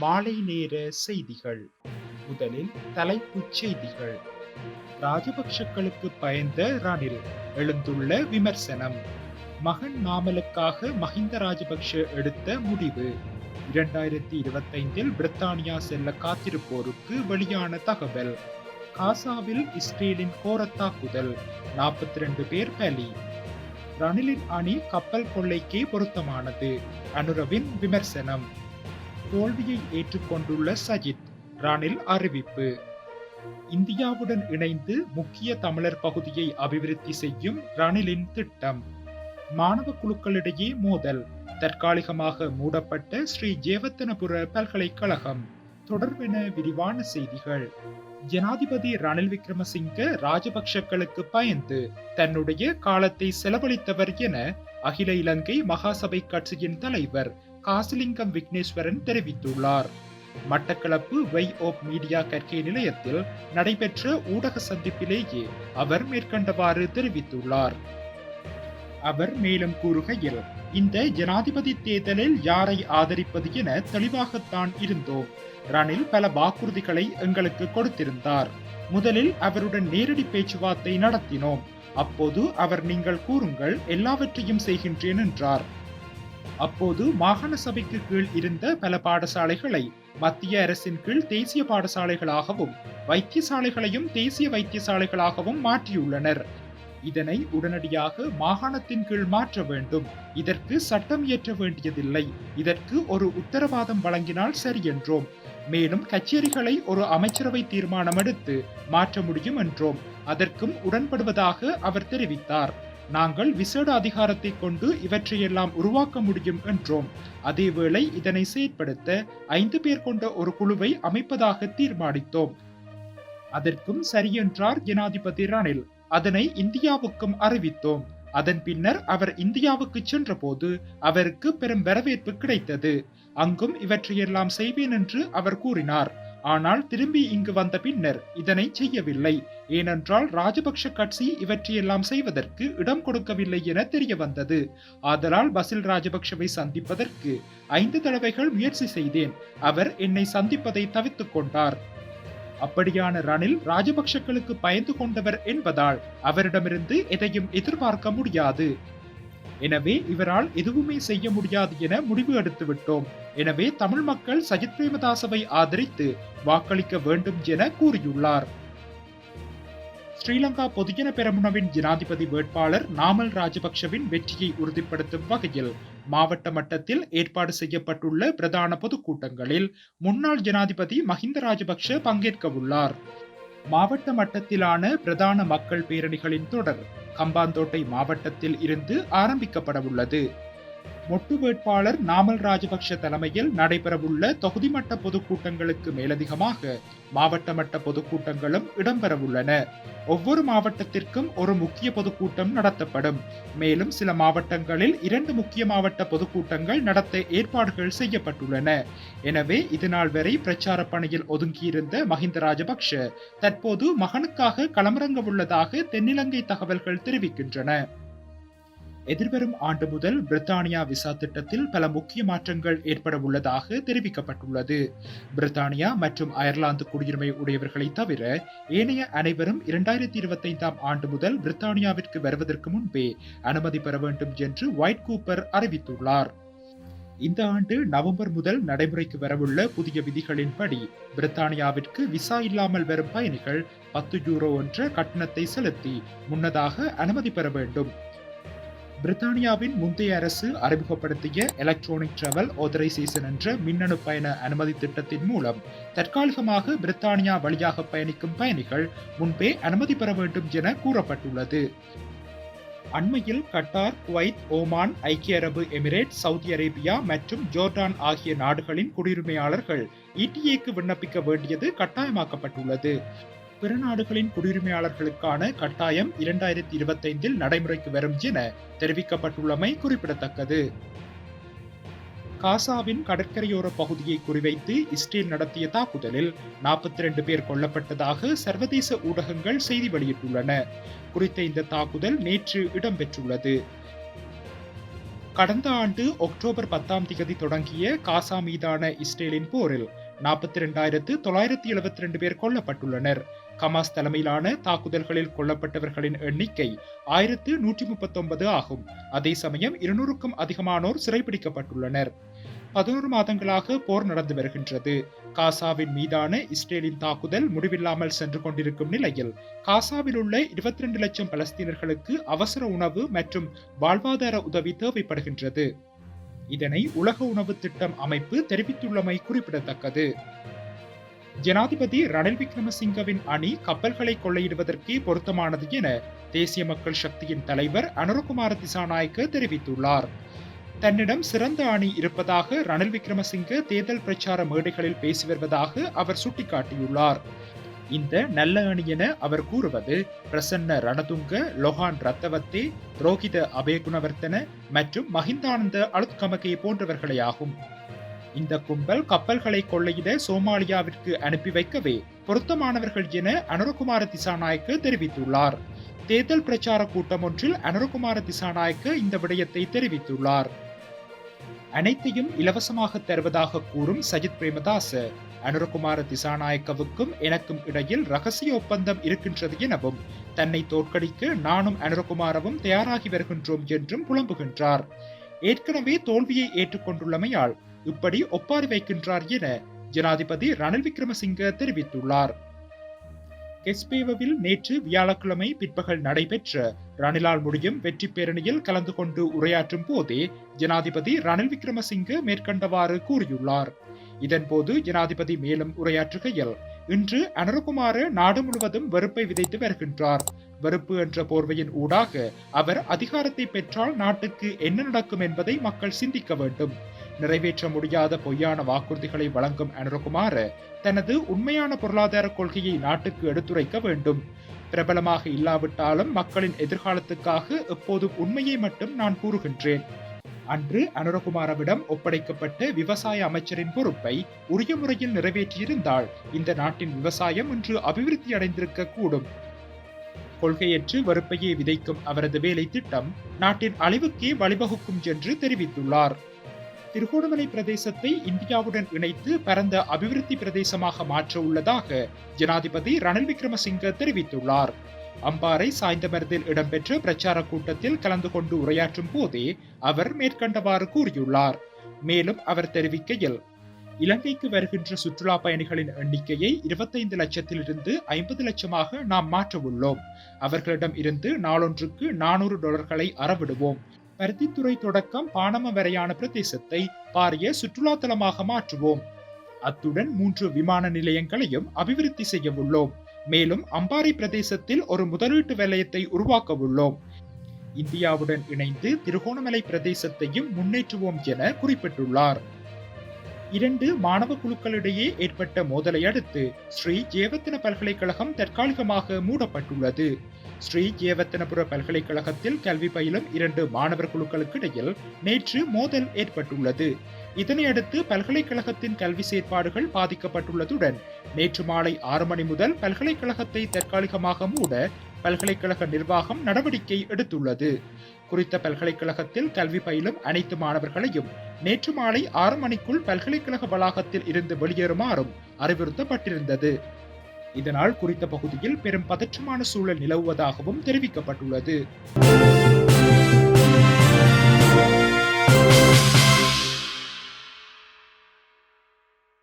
மாலை நேர செய்திகள். முதலில் தலைப்புச் செய்திகள். ராஜபக்ஷக்களுக்கு பயந்த ரணில் எழுந்துள்ள விமர்சனம். மகன் நாமலுக்காக மஹிந்த ராஜபக்ஷ எடுத்த முடிவு. இரண்டாயிரத்தி இருபத்தைந்தில் பிரித்தானியா செல்ல காத்திருப்போருக்கு வெளியான தகவல். காசாவில் இஸ்ரேலின் கோர தாக்குதல் நாற்பத்தி ரெண்டு பேர் பலி. ரணிலின் அணி கப்பல் கொள்ளைக்கே பொருத்தமானது அனுரவின் விமர்சனம். தோல்வியை ஏற்றுக்கொண்டுள்ள சஜித் ரணில் அறிவிப்பு. இந்தியாவுடன் இணைந்து முக்கிய தமிழர் பகுதியை அபிவிருத்தி செய்யும் ரணிலின் திட்டம். மாணவ குழுக்களிடையே மோதல் தற்காலிகமாக மூடப்பட்ட ஸ்ரீ ஜேவத்தனபுர பல்கலைக்கழகம். தொடர்பென விரிவான செய்திகள். ஜனாதிபதி ரணில் விக்ரமசிங்க ராஜபக்ஷக்களுக்கு பயந்து தன்னுடைய காலத்தை செலவழித்தவர் என அகில இலங்கை மகாசபை கட்சியின் தலைவர் காசிலிங்கம் விக்னேஸ்வரன் தெரிவித்துள்ளார். மட்டக்களப்பு வை ஓப் மீடியா கற்கை நிலையத்தில் நடைபெற்ற ஊடக சந்திப்பிலேயே அவர் மேற்கண்டவாறு தெரிவித்துள்ளார். அவர் மேலும் கூறுகையில் இந்த ஜனாதிபதி தேர்தலில் யாரை ஆதரிப்பது என தெளிவாகத்தான் இருந்தோம். ரணில் பல வாக்குறுதிகளை எங்களுக்கு கொடுத்திருந்தார். முதலில் அவருடன் நேரடி பேச்சுவார்த்தை நடத்தினோம். அப்போது அவர் நீங்கள் கூறுங்கள் எல்லாவற்றையும் செய்கின்றேன் என்றார். அப்போது மாகாண சபைக்கு கீழ் இருந்த பல பாடசாலைகளை மத்திய அரசின் கீழ் தேசிய பாடசாலைகளாகவும் வைத்தியசாலைகளையும் தேசிய வைத்தியசாலைகளாகவும் மாற்றியுள்ளனர். இதனை உடனடியாக மாகாணத்தின் கீழ் மாற்ற வேண்டும். இதற்கு சட்டம் இயற்ற வேண்டியதில்லை. இதற்கு ஒரு உத்தரவாதம் வழங்கினால் சரி என்றோம். மேலும் கச்சேரிகளை ஒரு அமைச்சரவை தீர்மானம் எடுத்து மாற்ற முடியும் என்றோம். அதற்கும் உடன்படுவதாக அவர் தெரிவித்தார். நாங்கள் விசேட அதிகாரத்தை கொண்டு இவற்றையெல்லாம் உருவாக்க முடியும் என்றோம். அதேவேளை இதனை செயற்படுத்த ஐந்து பேர் கொண்ட ஒரு குழுவை அமைப்பதாக தீர்மானித்தோம். அதற்கும் சரியென்றார் ஜனாதிபதி ரணில். அதனை இந்தியாவுக்கும் அறிவித்தோம். அதன் பின்னர் அவர் இந்தியாவுக்கு சென்றபோது அவருக்கு பெரும் வரவேற்பு கிடைத்தது. அங்கும் இவற்றையெல்லாம் செய்வேன் என்று அவர் கூறினார். ஆனால் திரும்பி இங்கு வந்த பின்னர் இதனை செய்யவில்லை. ஏனென்றால் ராஜபக்ஷ கட்சி இவற்றையெல்லாம் செய்வதற்கு இடம் கொடுக்கவில்லை என தெரிய வந்தது ஆதலால் பசில் ராஜபக்ஷவை சந்திப்பதற்கு ஐந்து தடவைகள் முயற்சி செய்தேன். அவர் என்னை சந்திப்பதை தவித்துக் கொண்டார். அப்படியான ரணில் ராஜபக்ஷக்களுக்கு பயந்து கொண்டவர் என்பதால் அவரிடமிருந்து எதையும் எதிர்பார்க்க முடியாது. எனவே இவரால் எதுவுமே செய்ய முடியாது என முடிவு எடுத்து விட்டோம். எனவே தமிழ் மக்கள் சஜித் பிரேமதாசவை ஆதரித்து வாக்களிக்க வேண்டும் என கூறியுள்ளார். ஸ்ரீலங்கா பொதுஜன பெரமுனவின் ஜனாதிபதி வேட்பாளர் நாமல் ராஜபக்ஷவின் வெற்றியை உறுதிப்படுத்தும் வகையில் மாவட்ட மட்டத்தில் ஏற்பாடு செய்யப்பட்டுள்ள பிரதான பொதுக்கூட்டங்களில் முன்னாள் ஜனாதிபதி மஹிந்த ராஜபக்ஷ பங்கேற்க உள்ளார் மாவட்ட மட்டத்திலான பிரதான மக்கள் பேரணிகளின் தொடர் கம்பாந்தோட்டை மாவட்டத்தில் இருந்து ஆரம்பிக்கப்படவுள்ளது. மொட்டு வேட்பாளர் நாமல் ராஜபக்ஷ தலைமையில் நடைபெறவுள்ள தொகுதிமட்ட பொதுக்கூட்டங்களுக்கு மேலதிகமாக மாவட்ட மட்ட பொதுக்கூட்டங்களும் இடம்பெறவுள்ளன. ஒவ்வொரு மாவட்டத்திற்கும் ஒரு முக்கிய பொதுக்கூட்டம் நடத்தப்படும். மேலும் சில மாவட்டங்களில் இரண்டு முக்கிய மாவட்ட பொதுக்கூட்டங்கள் நடத்த ஏற்பாடுகள் செய்யப்பட்டுள்ளன. எனவே இதுநாள் வரை பிரச்சார பணியில் ஒதுங்கியிருந்த மஹிந்த ராஜபக்ஷ தற்போது மகனுக்காக களமிறங்க உள்ளதாக தென்னிலங்கை தகவல்கள் தெரிவிக்கின்றன. எதிர்வரும் ஆண்டு முதல் பிரித்தானியா விசா திட்டத்தில் பல முக்கிய மாற்றங்கள் ஏற்பட உள்ளதாக தெரிவிக்கப்பட்டுள்ளது. பிரித்தானியா மற்றும் அயர்லாந்து குடியுரிமை உடையவர்களை தவிர ஏனைய அனைவரும் இரண்டாயிரத்தி இருபத்தைந்தாம் ஆண்டு முதல் பிரித்தானியாவிற்கு வருவதற்கு முன்பே அனுமதி பெற வேண்டும் என்று ஒயிட் கூப்பர் அறிவித்துள்ளார். இந்த ஆண்டு நவம்பர் முதல் நடைமுறைக்கு வரவுள்ள புதிய விதிகளின்படி பிரித்தானியாவிற்கு விசா இல்லாமல் வரும் பயணிகள் பத்து யூரோ என்ற கட்டணத்தை செலுத்தி முன்னதாக அனுமதி பெற வேண்டும். பிரித்தானியாவின் முந்தைய அரசு அறிமுகப்படுத்திய எலக்ட்ரானிக் டிராவல் ஆதரைசேஷன் என்ற மின்னணு பயண அனுமதி திட்டத்தின் மூலம் தற்காலிகமாக பிரித்தானியா வழியாக பயணிக்கும் பயணிகள் முன்பே அனுமதி பெற வேண்டும் என கூறப்பட்டுள்ளது. அண்மையில் கட்டார் குவைத் ஓமான் ஐக்கிய அரபு எமிரேட் சவுதி அரேபியா மற்றும் ஜோர்டான் ஆகிய நாடுகளின் குடியுரிமையாளர்கள் இடிஏக்கு விண்ணப்பிக்க வேண்டியது கட்டாயமாக்கப்பட்டுள்ளது. பிற நாடுகளின் குடியுரிமையாளர்களுக்கான கட்டாயம் இரண்டாயிரத்தி இருபத்தைந்தில் நடைமுறைக்கு வரும் என தெரிவிக்கப்பட்டுள்ளமை குறிப்பிடத்தக்கது. காசாவின் கடற்கரையோர பகுதியை குறிவைத்து இஸ்ரேல் நடத்திய தாக்குதலில் நாற்பத்தி ரெண்டு பேர் கொல்லப்பட்டதாக சர்வதேச ஊடகங்கள் செய்தி வெளியிட்டுள்ளன. குறித்த இந்த தாக்குதல் நேற்று இடம்பெற்றுள்ளது. கடந்த ஆண்டு அக்டோபர் பத்தாம் தேதி தொடங்கிய காசா மீதான இஸ்ரேலின் போரில் நாற்பத்தி ரெண்டாயிரத்து தொள்ளாயிரத்தி எழுபத்தி ரெண்டு பேர் கொல்லப்பட்டுள்ளனர். கமாஸ் தலைமையிலான தாக்குதல்களில் கொல்லப்பட்டவர்களின் எண்ணிக்கை ஆயிரத்து நூற்றி முப்பத்தொன்பது ஆகும். அதே சமயம் இருநூறுக்கும் அதிகமானோர் சிறைபிடிக்கப்பட்டுள்ளனர் பதினோரு மாதங்களாக போர் நடந்து வருகின்றது. காசாவின் மீதான இஸ்ரேலின் தாக்குதல் முடிவில்லாமல் சென்று கொண்டிருக்கும் நிலையில் காசாவில் உள்ள இருபத்தி ரெண்டு லட்சம் பலஸ்தீனர்களுக்கு அவசர உணவு மற்றும் வாழ்வாதார உதவி தேவைப்படுகின்றது. இதனை உலக உணவு திட்டம் அமைப்பு தெரிவித்துள்ளமை குறிப்பிடத்தக்கது. ஜனாதிபதி ரணில் விக்ரமசிங்கவின் அணி கப்பல்களை கொள்ளையிடுவதற்கு பொருத்தமானது என தேசிய மக்கள் சக்தியின் தலைவர் அனுரகுமார திசாநாயக்க தெரிவித்துள்ளார். தன்னிடம் சிறந்த அணி இருப்பதாக ரணில் விக்ரமசிங்க தேர்தல் பிரச்சார மேடைகளில் பேசி வருவதாக அவர் சுட்டிக்காட்டியுள்ளார். இந்த நல்ல அணி என அவர் கூறுவது பிரசன்ன ரணதுங்க லொஹான் ரத்தவத்தே ரோஹித அபயகுணவர்த்தன மற்றும் மஹிந்தானந்த அலுத்கமகே போன்றவர்களையாகும். இந்த கும்பல் கப்பல்களை கொள்ளையிட சோமாலியாவிற்கு அனுப்பி வைக்கவே பொருத்தமானவர்கள் என அனுரகுமார திசாநாயக்க தெரிவித்துள்ளார். தேர்தல் பிரச்சார கூட்டம் ஒன்றில் அனுரகுமார திசாநாயக்க இந்த விடயத்தை தெரிவித்துள்ளார். அனைத்தையும் இலவசமாக தருவதாக கூறும் சஜித் பிரேமதாச அனுரகுமார திசாநாயக்கவுக்கும் எனக்கும் இடையில் ரகசிய ஒப்பந்தம் இருக்கின்றது எனவும் தன்னை தோற்கடிக்க நானும் அனுரகுமாரவும் தயாராகி வருகின்றோம் என்றும் புலம்புகின்றார். ஏற்கனவே தோல்வியை ஏற்றுக்கொண்டுள்ளமையால் இப்படி ஒப்பாரி வைக்கின்றார் என ஜனாதிபதி ரணில் விக்ரமசிங்க தெரிவித்துள்ளார். கெஸ்பேவில் நேற்று வியாழக்கிழமை பிற்பகல் நடைபெற்ற ரணிலால் முடியும் வெற்றி பேரணியில் கலந்து கொண்டு உரையாற்றும் போதே ஜனாதிபதி ரணில் விக்ரமசிங்க மேற்கண்டவாறு கூறியுள்ளார். இதன்போது ஜனாதிபதி மேலும் உரையாற்றுகையில் இன்று அனுரகுமார நாடு முழுவதும் வெறுப்பை விதைத்து வருகின்றார். வெறுப்பு என்ற போர்வையின் ஊடாக அவர் அதிகாரத்தை பெற்றால் நாட்டுக்கு என்ன நடக்கும் என்பதை மக்கள் சிந்திக்க வேண்டும். நிறைவேற்ற முடியாத பொய்யான வாக்குறுதிகளை வழங்கும் அனுரகுமார தனது உண்மையான பொருளாதார கொள்கையை நாட்டுக்கு எடுத்துரைக்க வேண்டும். பிரபலமாக இல்லாவிட்டாலும் மக்களின் எதிர்காலத்துக்காக எப்போதும் உண்மையை மட்டும் நான் கூறுகின்றேன். அன்று அனுரகுமாரவிடம் ஒப்படைக்கப்பட்ட விவசாய அமைச்சரின் பொறுப்பை உரிய முறையில் நிறைவேற்றியிருந்தால் இந்த நாட்டின் விவசாயம் இன்று அபிவிருத்தி அடைந்திருக்க கூடும். கொள்கையற்று வெறுப்பையே விதைக்கும் அவரது வேலை திட்டம் நாட்டின் அழிவுக்கே வழிவகுக்கும் என்று தெரிவித்துள்ளார். திருகோணமலை பிரதேசத்தை இந்தியாவுடன் இணைத்து பரந்த அபிவிருத்தி பிரதேசமாக மாற்ற உள்ளதாக ஜனாதிபதி ரணில் விக்ரமசிங்க தெரிவித்துள்ளார். அம்பாறை சாய்ந்தமரத்தில் இடம்பெற்ற பிரச்சார கூட்டத்தில் கலந்து கொண்டு உரையாற்றும் போதே அவர் மேற்கண்டவாறு கூறியுள்ளார். மேலும் அவர் தெரிவிக்கையில் இலங்கைக்கு வருகின்ற சுற்றுலா பயணிகளின் எண்ணிக்கையை இருபத்தைந்து லட்சத்திலிருந்து ஐம்பது லட்சமாக நாம் மாற்றவுள்ளோம். அவர்களிடம் இருந்து நாளொன்றுக்கு நானூறு டாலர்களை அறவிடுவோம். பருத்தித்துறை தொடக்கம் பானம வரையான பிரதேசத்தை பாரிய சுற்றுலா தலமாக மாற்றுவோம். அத்துடன் மூன்று விமான நிலையங்களையும் அபிவிருத்தி செய்யவுள்ளோம். மேலும் அம்பாறை பிரதேசத்தில் ஒரு முதலீட்டு வலயத்தை உருவாக்க உள்ளோம் இந்தியாவுடன் இணைந்து திருகோணமலை பிரதேசத்தையும் முன்னேற்றுவோம் என குறிப்பிட்டுள்ளார். இரண்டு மாணவ குழுக்களிடையே ஏற்பட்ட மோதலை அடுத்து ஸ்ரீ ஜேவத்தின பல்கலைக்கழகம் தற்காலிகமாக மூடப்பட்டுள்ளது. ஸ்ரீ ஜேவத்தனபுர பல்கலைக்கழகத்தில் கல்வி பயிலும் இரண்டு மாணவர் குழுக்களுக்கு இடையில் நேற்று மோதல் ஏற்பட்டுள்ளது. இதனையடுத்து பல்கலைக்கழகத்தின் கல்வி செயற்பாடுகள் பாதிக்கப்பட்டுள்ளதுடன் நேற்று மாலை ஆறு மணி முதல் பல்கலைக்கழகத்தை தற்காலிகமாக மூட பல்கலைக்கழக நிர்வாகம் நடவடிக்கை எடுத்துள்ளது. குறித்த பல்கலைக்கழகத்தில் கல்வி பயிலும் அனைத்து மாணவர்களையும் நேற்று மாலை ஆறு மணிக்குள் பல்கலைக்கழக வளாகத்தில் இருந்து வெளியேறுமாறும் அறிவுறுத்தப்பட்டிருந்தது. இதனால் குறித்த பகுதியில் பெரும் பதற்றமான சூழல் நிலவுவதாகவும் தெரிவிக்கப்பட்டுள்ளது.